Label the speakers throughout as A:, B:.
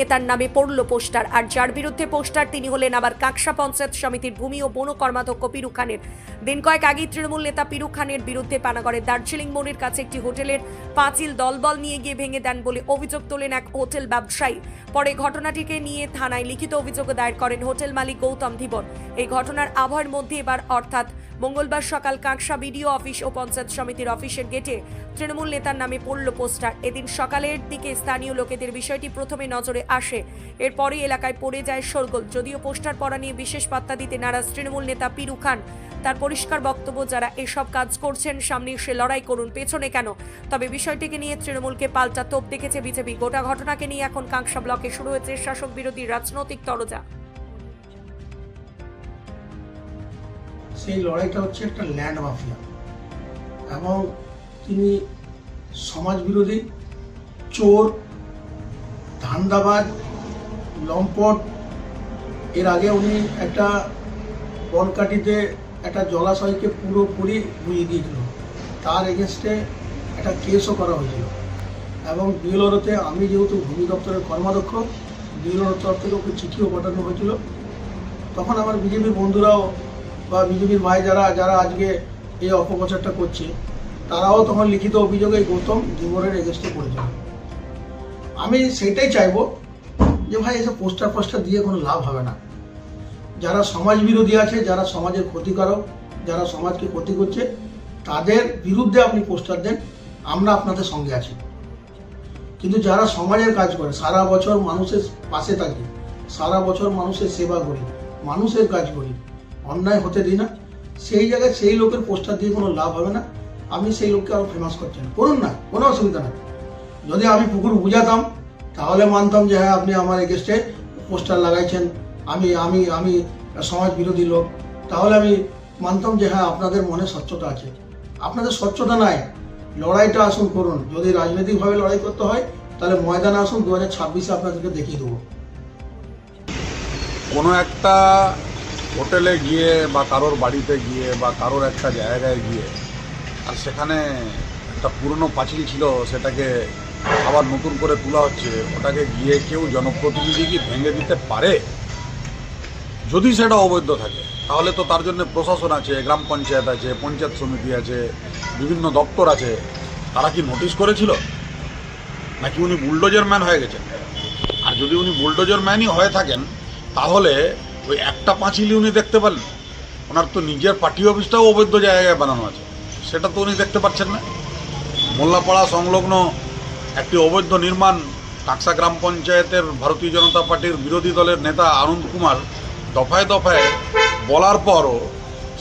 A: নেতার নামে পড়ল পোস্টার, আর যার বিরুদ্ধে পোস্টার তিনি হলেন আবার কাকসা পঞ্চায়েত সমিতির ভূমি ও বন কর্মাধ্যক্ষ পিরু খানের। দিন কয়েক আগেই তৃণমূল নেতা পিরু খানের বিরুদ্ধে পানাগড়ের দার্জিলিং মোড়ের কাছে একটি হোটেলের পাঁচিল দলবল নিয়ে গিয়ে ভেঙে দেন বলে অভিযোগ তোলেন এক হোটেল ব্যবসায়ী। পরে ঘটনাটিকে নিয়ে থানায় লিখিত অভিযোগ দায়ের করেন হোটেল মালিক গৌতম ধীবর এই ঘটনার আবহের মধ্যে এবার অর্থাৎ মঙ্গলবার সকাল কাঁকসা বিডিও অফিস ও পঞ্চায়েত সমিতির অফিসের গেটে তৃণমূল নেতার নামে পড়ল পোস্টার। এদিন সকালের দিকে স্থানীয় লোকেদের বিষয়টি প্রথমে নজরে আসে। এরপরই এলাকায় পড়ে যায় শোরগোল। যদিও পোস্টার পড়া নিয়ে বিশেষ পাত্তা দিতে নারাজ তৃণমূল নেতা পিরু খান। তার পরিষ্কার বক্তব্য, যারা এসব কাজ করছেন, সামনে এসে লড়াই করুন, পেছনে কেন? তবে বিষয়টিকে নিয়ে তৃণমূলকে পাল্টা তোপ দেখেছে বিজেপি। গোটা ঘটনাকে নিয়ে এখন কাংসা ব্লকে শুরু হয়েছে শাসক বিরোধী রাজনৈতিক তরজা।
B: সেই লড়াইটা হচ্ছে একটা ল্যান্ড মাফিয়া। এবং তিনি সমাজ বিরোধী, চোর ধান্দাবাজ লম্পট। এর আগে উনি একটা বনকাটিতে একটা জলাশয়কে পুরোপুরি বুঝিয়ে দিয়েছিল। তার এগেনস্টে একটা কেসও করা হয়েছিল। এবং বিএলওরতে আমি যেহেতু ভূমি দপ্তরের কর্মাধ্যক্ষ, বিএলওর তরফ থেকে ওকে চিঠিও পাঠানো হয়েছিল। তখন আমার বিজেপির বন্ধুরাও বা বিজেপির ভাই যারা যারা আজকে এই অপপ্রচারটা করছে, তারাও তখন লিখিত অভিযোগে গৌতম ধীবরের এগেস্টে করেছিল আমি সেটাই চাইব যে ভাই এসব পোস্টার ফোস্টার দিয়ে কোনো লাভ হবে না। যারা সমাজ বিরোধী আছে, যারা সমাজের ক্ষতিকারক, যারা সমাজকে ক্ষতি করছে, তাদের বিরুদ্ধে আপনি পোস্টার দেন, আমরা আপনাদের সঙ্গে আছি। কিন্তু যারা সমাজের কাজ করে, সারা বছর মানুষের পাশে থাকি, সারা বছর মানুষের সেবা করি, মানুষের কাজ করি, অন্যায় হতে দিই না, সেই জায়গায় সেই লোকের পোস্টার দিয়ে কোনো লাভ হবে না। আমি সেই লোককে আরও ফেমাস করছি না করুন না, কোনো অসুবিধা নেই। যদি আমি পুকুর বুঝাতাম, তাহলে মানতাম যে হ্যাঁ আপনি আমার এগেস্টে পোস্টার লাগাইছেন। আমি আমি আমি সমাজ বিরোধী লোক। তাহলে আমি মানতাম যে হ্যাঁ আপনাদের মনে স্বচ্ছতা আছে। আপনাদের স্বচ্ছতা নাই। লড়াইটা আসুন করুন। যদি রাজনৈতিকভাবে লড়াই করতে হয়, তাহলে ময়দানে আসুন দু হাজার ছাব্বিশে আপনাদেরকে দেখিয়ে দেবো।
C: কোনো একটা হোটেলে গিয়ে বা কারোর বাড়িতে গিয়ে বা কারোর একটা জায়গায় গিয়ে আর সেখানে একটা পুরনো পাঁচিল ছিল, সেটাকে আবার নতুন করে তোলা হচ্ছে। ওটাকে গিয়ে কেউ জনপ্রতিনিধি কি ভেঙে দিতে পারে? যদি সেটা অবৈধ থাকে, তাহলে তো তার জন্য প্রশাসন আছে, গ্রাম পঞ্চায়েত আছে, পঞ্চায়েত সমিতি আছে, বিভিন্ন দপ্তর আছে। তারা কি নোটিশ করেছিল? নাকি উনি বুলডোজার ম্যান হয়ে গেছেন? আর যদি উনি বুলডোজার ম্যানই হয়ে থাকেন, তাহলে ওই একটা পাঁচিলই উনি দেখতে পারলেন। ওনার তো নিজের পার্টি অফিসটাও অবৈধ জায়গায় বানানো আছে। সেটা তো উনি দেখতে পাচ্ছেন না। মোল্লাপাড়া সংলগ্ন একটি অবৈধ নির্মাণ কাকসা গ্রাম পঞ্চায়েতের ভারতীয় জনতা পার্টির বিরোধী দলের নেতা আনন্দ কুমার দফায় দফায় বলার পরও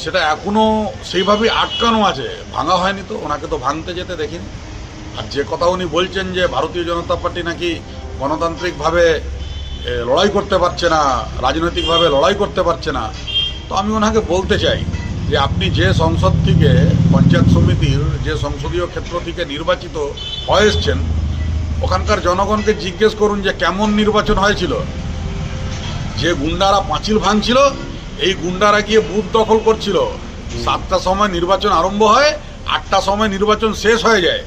C: সেটা এখনও সেইভাবেই আটকানো আছে। ভাঙা হয়নি তো, ওনাকে তো ভাঙতে যেতে দেখিনি। আর যে কথা উনি বলছেন যে ভারতীয় জনতা পার্টি নাকি গণতান্ত্রিকভাবে লড়াই করতে পারছে না, রাজনৈতিকভাবে লড়াই করতে পারছে না, তো আমি ওনাকে বলতে চাই যে আপনি যে সংসদ থেকে, পঞ্চায়েত সমিতির যে সংসদীয় ক্ষেত্র থেকে নির্বাচিত হয়ে এসছেন ওখানকার জনগণকে জিজ্ঞেস করুন যে কেমন নির্বাচন হয়েছিল। যে গুন্ডারা পাঁচিল ভাঙছিল, এই গুন্ডারা গিয়ে বুথ দখল করছিল। সাতটার সময় নির্বাচন আরম্ভ হয় আটটার সময় নির্বাচন শেষ হয়ে যায়।